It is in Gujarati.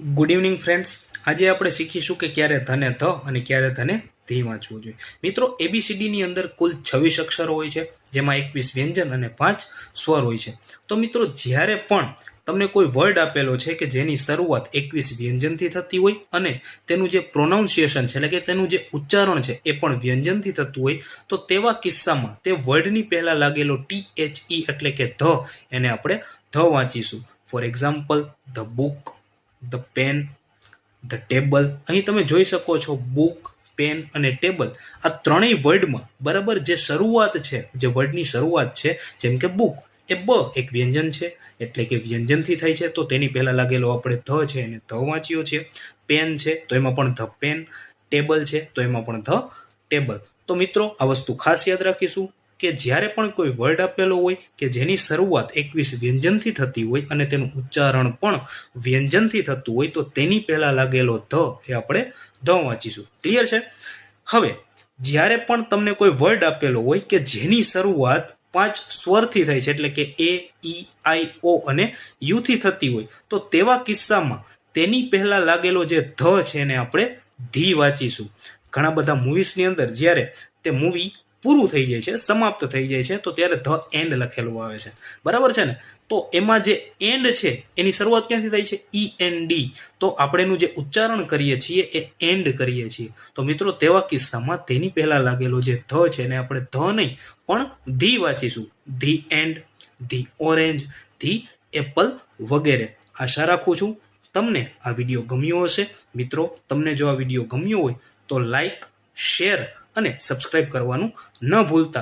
ગુડ ઇવનિંગ ફ્રેન્ડ્સ આજે આપણે શીખીશું કે ક્યારે ધને ધ અને ક્યારે ધને ધી વાંચવું જોઈએ. મિત્રો એબીસીડીની અંદર કુલ છવ્વીસ અક્ષરો હોય છે, જેમાં એકવીસ વ્યંજન અને પાંચ સ્વર હોય છે. તો મિત્રો, જ્યારે પણ તમને કોઈ વર્ડ આપેલો છે કે જેની શરૂઆત એકવીસ વ્યંજનથી થતી હોય અને તેનું જે પ્રોનાઉન્સિએશન છે, એટલે કે તેનું જે ઉચ્ચારણ છે, એ પણ વ્યંજનથી થતું હોય, તો તેવા કિસ્સામાં તે વર્ડની પહેલાં લાગેલો ટી એચ ઈ એટલે કે ધ, એને આપણે the વાંચીશું. For example the book the pen, the table. અહીં તમે જોઈ શકો છો બુક, પેન અને ટેબલ. આ ત્રણેય વર્ડમાં બરાબર જે શરૂઆત છે, જે વર્ડની શરૂઆત છે, જેમ કે બુક, એ બ એક વ્યંજન છે. એટલે કે વ્યંજનથી થાય છે, તો તેની પહેલાં લાગેલો આપણે ધ છે, એને ધ વાંચ્યો છે. પેન છે, તો એમાં પણ ધ પેન. ટેબલ છે, તો એમાં પણ ધ ટેબલ. તો મિત્રો, આ વસ્તુ ખાસ યાદ રાખીશું. કે જ્યારે પણ કોઈ વર્ડ આપેલો હોય કે જેની શરૂઆત એકવીસ વ્યંજનથી થતી હોય અને તેનું ઉચ્ચારણ પણ વ્યંજનથી થતું હોય, તો તેની પહેલાં લાગેલો ધ એ આપણે ધ વાંચીશું. ક્લિયર છે? હવે, જ્યારે પણ તમને કોઈ વર્ડ આપેલો હોય કે જેની શરૂઆત પાંચ સ્વરથી થાય છે, એટલે કે એ, ઈ, આઈ, ઓ અને યુથી થતી હોય, તો તેવા કિસ્સામાં તેની પહેલાં લાગેલો જે ધ છે એને આપણે ધી વાંચીશું. ઘણા બધા મૂવીઝની અંદર જ્યારે તે મૂવી પૂરું થઈ જાય છે, સમાપ્ત થઈ જાય છે, તો ત્યારે ધ એન્ડ લખેલું આવે છે. બરાબર છે ને? તો એમાં જે એન્ડ છે, એની શરૂઆત ક્યાંથી થાય છે? ઈ એન ડી તો આપણે એનું જે ઉચ્ચારણ કરીએ છીએ, એ એન્ડ કરીએ છીએ. તો મિત્રો, તેવા કિસ્સામાં તેની પહેલાં લાગેલો જે ધ છે, એને આપણે ધ નહીં, પણ the વાંચીશું. The and the orange the apple વગેરે. આશા રાખું છું તમને આ વીડિયો ગમ્યો હશે. મિત્રો, તમને જો આ વીડિયો ગમ્યો હોય, તો લાઈક શેર અને સબસ્ક્રાઈબ કરવાનું ન ભૂલતા.